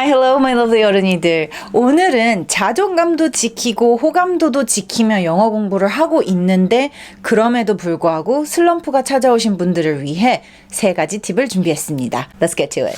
Hi, hello, my lovely 어른이들. 오늘은 자존감도 지키고 호감도도 지키며 영어 공부를 하고 있는데 그럼에도 불구하고 슬럼프가 찾아오신 분들을 위해 세 가지 팁을 준비했습니다. Let's get to it.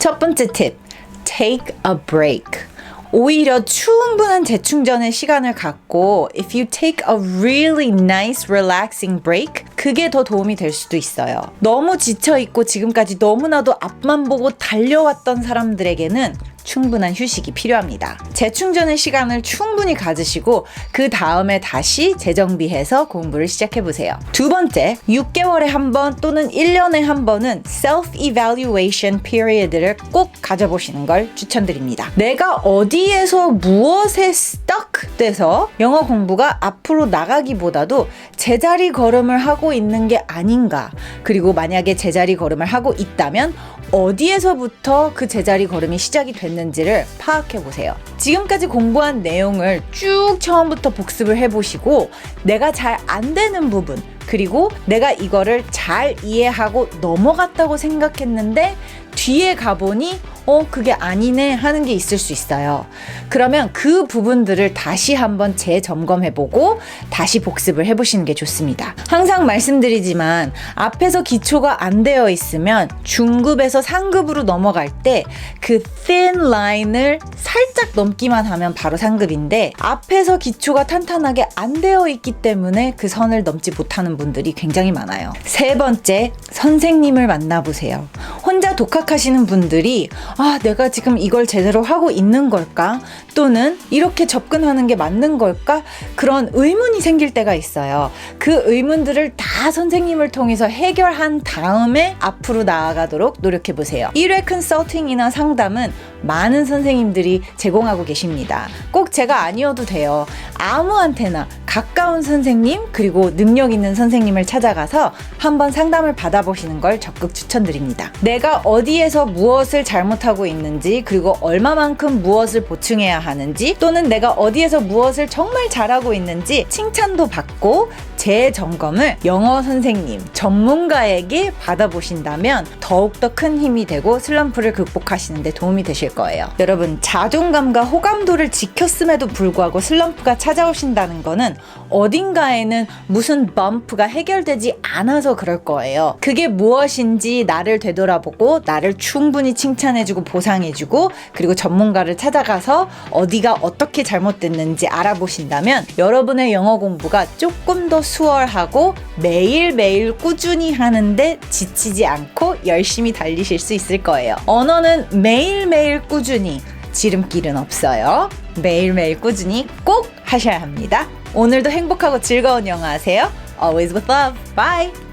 첫 번째 팁. Take a break. 오히려 충분한 재충전의 시간을 갖고 if you take a really nice relaxing break 그게 더 도움이 될 수도 있어요. 너무 지쳐 있고 지금까지 너무나도 앞만 보고 달려왔던 사람들에게는 충분한 휴식이 필요합니다. 재충전의 시간을 충분히 가지시고 그 다음에 다시 재정비해서 공부를 시작해 보세요. 두 번째, 6개월에 한 번 또는 1년에 한 번은 self-evaluation period를 꼭 가져보시는 걸 추천드립니다. 내가 어디에서 무엇에 stuck 돼서 영어 공부가 앞으로 나가기보다도 제자리 걸음을 하고 있는 게 아닌가. 그리고 만약에 제자리 걸음을 하고 있다면 어디에서부터 그 제자리 걸음이 시작이 됐는지를 파악해 보세요. 지금까지 공부한 내용을 쭉 처음부터 복습을 해 보시고 내가 잘 안 되는 부분 그리고 내가 이거를 잘 이해하고 넘어갔다고 생각했는데 뒤에 가보니 어, 그게 아니네 하는 게 있을 수 있어요. 그러면 그 부분들을 다시 한번 재점검해보고 다시 복습을 해보시는 게 좋습니다. 항상 말씀드리지만 앞에서 기초가 안 되어 있으면 중급에서 상급으로 넘어갈 때 그 thin line을 살짝 넘기만 하면 바로 상급인데 앞에서 기초가 탄탄하게 안 되어 있기 때문에 그 선을 넘지 못하는 분들이 굉장히 많아요. 세 번째, 선생님을 만나보세요. 혼자 독학하시는 분들이 아, 내가 지금 이걸 제대로 하고 있는 걸까? 또는 이렇게 접근하는 게 맞는 걸까? 그런 의문이 생길 때가 있어요. 그 의문들을 다 선생님을 통해서 해결한 다음에 앞으로 나아가도록 노력해 보세요. 1회 컨설팅이나 상담은 많은 선생님들이 제공하고 계십니다. 꼭 제가 아니어도 돼요. 아무한테나 가까운 선생님 그리고 능력 있는 선생님을 찾아가서 한번 상담을 받아보시는 걸 적극 추천드립니다. 내가 어디에서 무엇을 잘못하고 있는지 그리고 얼마만큼 무엇을 보충해야 하는지 또는 내가 어디에서 무엇을 정말 잘하고 있는지 칭찬도 받고 재점검을 영어 선생님 전문가에게 받아보신다면 더욱더 큰 힘이 되고 슬럼프를 극복하시는 데 도움이 되실 거예요. 여러분 자존감과 호감도를 지켰음에도 불구하고 슬럼프가 찾아오신다는 거는 어딘가에는 무슨 범프가 해결되지 않아서 그럴 거예요. 그게 무엇인지 나를 되돌아보고 나를 충분히 칭찬해주고 보상해주고 그리고 전문가를 찾아가서 어디가 어떻게 잘못됐는지 알아보신다면 여러분의 영어 공부가 조금 더 수월하고 매일매일 꾸준히 하는데 지치지 않고 열심히 달리실 수 있을 거예요. 언어는 매일매일 꾸준히 지름길은 없어요. 매일매일 꾸준히 꼭 하셔야 합니다. 오늘도 행복하고 즐거운 영어 하세요. Always with love. Bye.